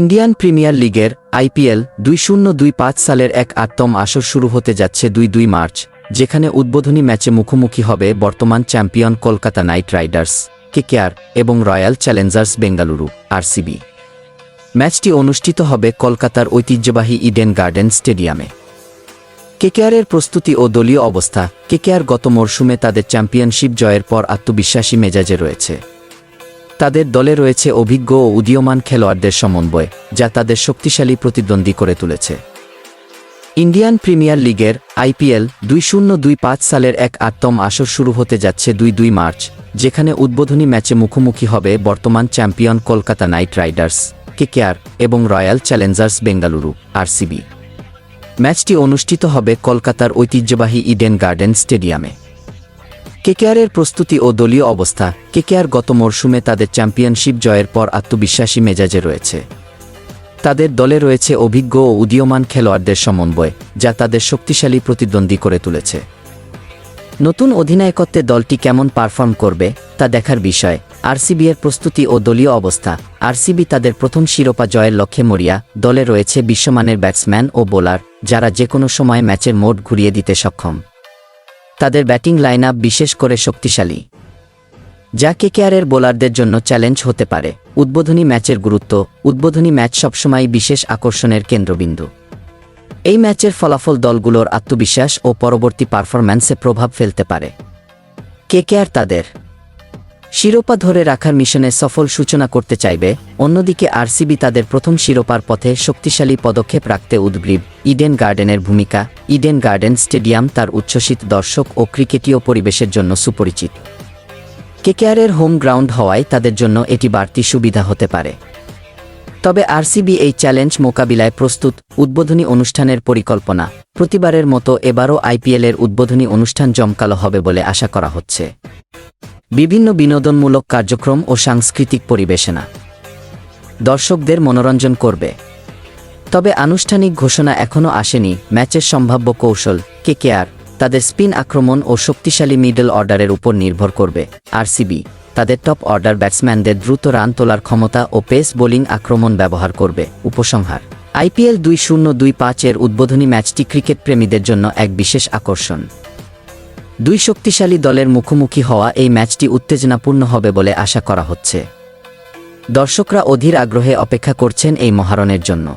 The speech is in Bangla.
ইন্ডিয়ান প্রিমিয়ার লিগের আইপিএল দুই শূন্য দুই পাঁচ সালের এক আটতম আসর শুরু হতে যাচ্ছে দুই দুই মার্চ, যেখানে উদ্বোধনী ম্যাচে মুখোমুখি হবে বর্তমান champion Kolkata Knight Riders, KKR এবং রয়্যাল চ্যালেঞ্জার্স বেঙ্গালুরু, আরসিবি। ম্যাচটি অনুষ্ঠিত হবে কলকাতার ঐতিহ্যবাহী ইডেন গার্ডেন স্টেডিয়ামে। কেকেআরের প্রস্তুতি ও দলীয় অবস্থা, কেকেআর গত মরশুমে তাদের চ্যাম্পিয়নশিপ জয়ের পর আত্মবিশ্বাসী মেজাজে রয়েছে। তাদের দলে রয়েছে অভিজ্ঞ ও উদীয়মান খেলোয়াড়দের সমন্বয়, যা তাদের শক্তিশালী প্রতিদ্বন্দ্বী করে তুলেছে। ইন্ডিয়ান প্রিমিয়ার লিগের আইপিএল দুই শূন্য দুই পাঁচ সালের এক আটতম আসর শুরু হতে যাচ্ছে দুই দুই মার্চ, যেখানে উদ্বোধনী ম্যাচে মুখোমুখি হবে বর্তমান champion Kolkata Knight Riders, KKR এবং রয়্যাল চ্যালেঞ্জার্স বেঙ্গালুরু, আরসিবি। ম্যাচটি অনুষ্ঠিত হবে কলকাতার ঐতিহ্যবাহী ইডেন গার্ডেন স্টেডিয়ামে। কেকেআরের প্রস্তুতি ও দলীয় অবস্থা। কেকেআর গত মরশুমে তাদের চ্যাম্পিয়নশিপ জয়ের পর আত্মবিশ্বাসী মেজাজে রয়েছে। তাদের দলে রয়েছে অভিজ্ঞ ও উদীয়মান খেলোয়াড়দের সমন্বয়, যা তাদের শক্তিশালী প্রতিদ্বন্দ্বী করে তুলেছে। নতুন অধিনায়কত্বে দলটি কেমন পারফর্ম করবে, তা দেখার বিষয়। আরসিবি এর প্রস্তুতি ও দলীয় অবস্থা। আরসিবি তাদের প্রথম শিরোপা জয়ের লক্ষ্যে মরিয়া, দলে রয়েছে বিশ্বমানের ব্যাটসম্যান ও বোলার, যারা যে কোনো সময় ম্যাচের মোড ঘুরিয়ে দিতে সক্ষম। তাদের ব্যাটিং লাইন বিশেষ করে শক্তিশালী। যা কেকেআরের বোলারদের জন্য চ্যালেঞ্জ হতে পারে। উদ্বোধনী ম্যাচের গুরুত্ব, উদ্বোধনী ম্যাচ সবসময় বিশেষ আকর্ষণের কেন্দ্রবিন্দু। এই ম্যাচের ফলাফল দলগুলোর আত্মবিশ্বাস ও পরবর্তী পারফরম্যান্সে প্রভাব ফেলতে পারে। কেকেআর তাদের শিরোপা ধরে রাখার মিশনে সফল সূচনা করতে চাইবে। অন্যদিকে আরসিবি তাদের প্রথম শিরোপার পথে শক্তিশালী পদক্ষেপ রাখতে উদ্গ্রীব ইডেন গার্ডেনের ভূমিকা। ইডেন গার্ডেন স্টেডিয়াম তার উচ্ছ্বসিত দর্শক ও ক্রিকেটীয় পরিবেশের জন্য সুপরিচিত। কেকেআরের হোম গ্রাউন্ড হওয়ায় তাদের জন্য এটি বাড়তি সুবিধা হতে পারে। তবে আরসিবি এই চ্যালেঞ্জ মোকাবিলায় প্রস্তুত উদ্বোধনী অনুষ্ঠানের পরিকল্পনা। প্রতিবারের মতো এবারও আইপিএলের উদ্বোধনী অনুষ্ঠান জমকালো হবে বলে আশা করা হচ্ছে। বিভিন্ন বিনোদনমূলক কার্যক্রম ও সাংস্কৃতিক পরিবেশনা। দর্শকদের মনোরঞ্জন করবে। তবে আনুষ্ঠানিক ঘোষণা এখনও আসেনি ম্যাচের সম্ভাব্য কৌশল কেকেআর তাদের স্পিন আক্রমণ ও শক্তিশালী মিডল অর্ডারের উপর নির্ভর করবে। আরসিবি, তাদের টপ অর্ডার ব্যাটসম্যানদের দ্রুত রান তোলার ক্ষমতা ও পেস বোলিং আক্রমণ ব্যবহার করবে, উপসংহার। আইপিএল দুই শূন্য দুই পাঁচের উদ্বোধনী ম্যাচটি ক্রিকেট প্রেমীদের জন্য এক বিশেষ আকর্ষণ। দুই শক্তিশালী দলের মুখোমুখি হওয়া এই ম্যাচটি উত্তেজনাপূর্ণ হবে বলে আশা করা হচ্ছে। দর্শকরা অধীর আগ্রহে অপেক্ষা করছেন এই মহারণের জন্য।